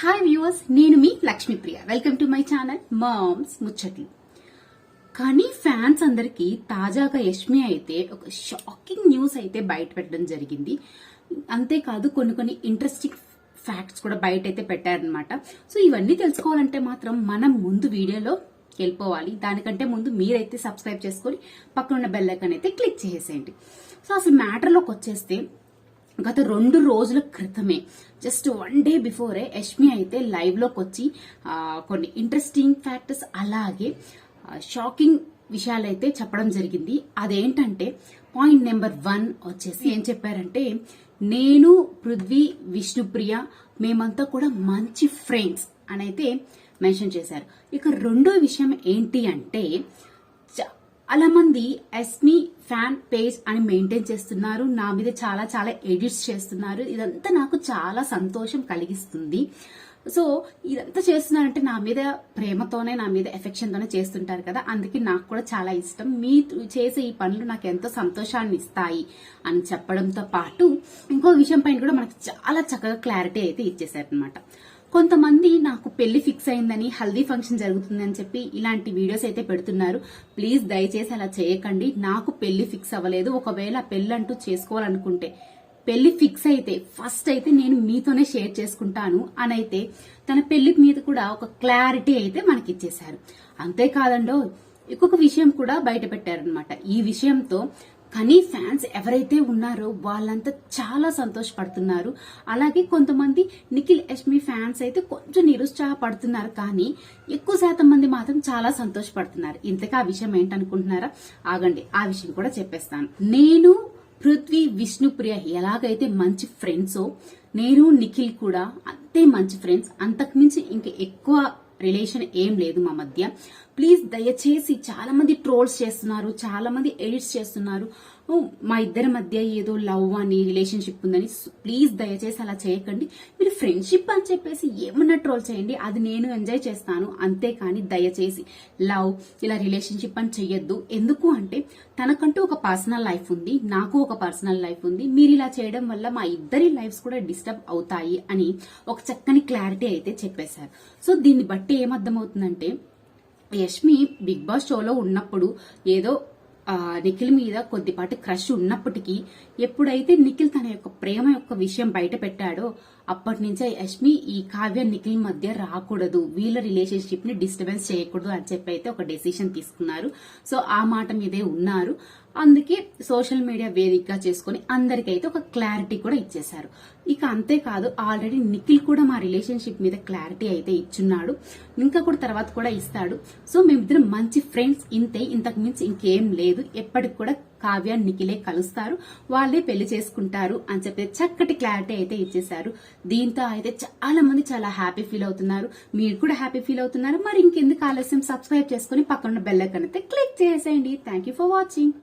Hi viewers నేను మీ Lakshmipriya. Welcome to my channel moms ముచ్చట్లు కానీ ఫ్యాన్స్ అందరికీ తాజాగా యష్మి అయితే ఒక షాకింగ్ న్యూస్ అయితే బయట పెట్టడం జరిగింది. అంతేకాదు కొన్ని కొన్ని ఇంట్రెస్టింగ్ ఫ్యాక్ట్స్ కూడా బయట అయితే పెట్టారనమాట సో ఇవన్నీ తెలుసుకోవాలంటే మాత్రం మనం ముందు వీడియోలో వెళ్ళిపోవాలి. దానికంటే ముందు మీరైతే సబ్స్క్రైబ్ చేసుకొని పక్కన ఉన్న బెల్ అయితే క్లిక్ చేసేయండి. సో అసలు మ్యాటర్లోకి వచ్చేస్తే గత రెండు రోజుల క్రితమే జస్ట్ వన్ డే బిఫోరే యష్మి అయితే లైవ్లోకి వచ్చి కొన్ని ఇంట్రెస్టింగ్ ఫ్యాక్టర్స్ అలాగే షాకింగ్ విషయాలైతే చెప్పడం జరిగింది. అదేంటంటే పాయింట్ నెంబర్ వన్ వచ్చేసి ఏం చెప్పారంటే నేను పృథ్వీ విష్ణుప్రియ మేమంతా కూడా మంచి ఫ్రెండ్స్ అని అయితే మెన్షన్ చేశారు. ఇక రెండో విషయం ఏంటి అంటే చాలా మంది ఎస్మి ఫ్యాన్ పేజ్ అని మెయింటైన్ చేస్తున్నారు. నా మీద చాలా చాలా ఎడిట్స్ చేస్తున్నారు. ఇదంతా నాకు చాలా సంతోషం కలిగిస్తుంది. సో ఇదంతా చేస్తున్నారంటే నా మీద ప్రేమతోనే నా మీద ఎఫెక్షన్తోనే చేస్తుంటారు కదా. అందుకే నాకు కూడా చాలా ఇష్టం. మీ చేసే ఈ పనులు నాకు ఎంతో సంతోషాన్ని ఇస్తాయి అని చెప్పడంతో పాటు ఇంకో విషయం పైన కూడా మనకు చాలా చక్కగా క్లారిటీ అయితే ఇచ్చేసారనమాట కొంతమంది నాకు పెళ్ళి ఫిక్స్ అయిందని హల్దీ ఫంక్షన్ జరుగుతుందని చెప్పి ఇలాంటి వీడియోస్ అయితే పెడుతున్నారు. ప్లీజ్ దయచేసి అలా చేయకండి. నాకు పెళ్ళి ఫిక్స్ అవ్వలేదు. ఒకవేళ పెళ్ళి అంటూ చేసుకోవాలనుకుంటే పెళ్ళి ఫిక్స్ అయితే ఫస్ట్ అయితే నేను మీతోనే షేర్ చేసుకుంటాను అని అయితే తన పెళ్ళి మీద కూడా ఒక క్లారిటీ అయితే మనకి ఇచ్చేశారు అంతేకాదండో ఇంకొక విషయం కూడా బయట పెట్టారనమాట ఈ విషయంతో కానీ ఫ్యాన్స్ ఎవరైతే ఉన్నారో వాళ్ళంతా చాలా సంతోషపడుతున్నారు. అలాగే కొంతమంది నిఖిల్ యష్మి ఫ్యాన్స్ అయితే కొంచెం నిరుత్సాహపడుతున్నారు కానీ ఎక్కువ శాతం మంది మాత్రం చాలా సంతోషపడుతున్నారు. ఇంతకా ఆ విషయం ఏంటనుకుంటున్నారా? ఆగండి ఆ విషయం కూడా చెప్పేస్తాను. నేను పృథ్వీ విష్ణుప్రియ ఎలాగైతే మంచి ఫ్రెండ్సో నేను నిఖిల్ కూడా అంతే మంచి ఫ్రెండ్స్. అంతకుమించి ఇంక ఎక్కువ రిలేషన్ ఏం లేదు మా మధ్య. ప్లీజ్ దయచేసి చాలా మంది ట్రోల్స్ చేస్తున్నారు చాలా మంది ఎడిట్స్ చేస్తున్నారు మా ఇద్దరి మధ్య ఏదో లవ్ అని రిలేషన్షిప్ ఉందని ప్లీజ్ దయచేసి అలా చేయకండి. మీరు ఫ్రెండ్షిప్ అని చెప్పేసి ఏమన్నా ట్రోల్ చేయండి అది నేను ఎంజాయ్ చేస్తాను అంతేకాని దయచేసి లవ్ ఇలా రిలేషన్షిప్ అని చెయ్యొద్దు. ఎందుకు అంటే తనకంటూ ఒక పర్సనల్ లైఫ్ ఉంది నాకు ఒక పర్సనల్ లైఫ్ ఉంది. మీరు ఇలా చేయడం వల్ల మా ఇద్దరి లైఫ్స్ కూడా డిస్టర్బ్ అవుతాయి అని ఒక చక్కని క్లారిటీ అయితే చెప్పేశారు. సో దీన్ని బట్టి ఏమర్థమవుతుందంటే యష్మి బిగ్ బాస్ షోలో ఉన్నప్పుడు ఏదో నిఖిల్ మీద కొద్దిపాటి క్రష్ ఉన్నప్పటికీ ఎప్పుడైతే నిఖిల్ తన యొక్క ప్రేమ యొక్క విషయం బయట పెట్టాడో అప్పటి నుంచే యష్మి ఈ కావ్య నిఖిల్ మధ్య రాకూడదు. వీళ్ళ రిలేషన్షిప్ని డిస్టర్బెన్స్ చేయకూడదు అని చెప్పి అయితే ఒక డెసిషన్ తీసుకున్నారు. సో ఆ మాట మీదే ఉన్నారు. అందుకే సోషల్ మీడియా వేదికగా చేసుకుని అందరికైతే ఒక క్లారిటీ కూడా ఇచ్చేశారు. ఇక అంతేకాదు ఆల్రెడీ నిఖిల్ కూడా మా రిలేషన్షిప్ మీద క్లారిటీ అయితే ఇచ్చున్నాడు. ఇంకా కూడా తర్వాత కూడా ఇస్తాడు. సో మేమిద్దరం మంచి ఫ్రెండ్స్ ఇంతే. ఇంతకు మించి ఇంకేం లేదు. ఎప్పటికి కూడా కావ్య నిఖిలే కలుస్తారు. వాళ్ళే పెళ్ళి చేసుకుంటారు అని చెప్పి చక్కటి క్లారిటీ అయితే ఇచ్చేశారు. దీంతో అయితే చాలా మంది చాలా హ్యాపీ ఫీల్ అవుతున్నారు. మీరు కూడా హ్యాపీ ఫీల్ అవుతున్నారు. మరి ఇంకెందుకు ఆలస్యం? సబ్స్క్రైబ్ చేసుకుని పక్కన బెల్ అయితే క్లిక్ చేసేయండి. Thank you for watching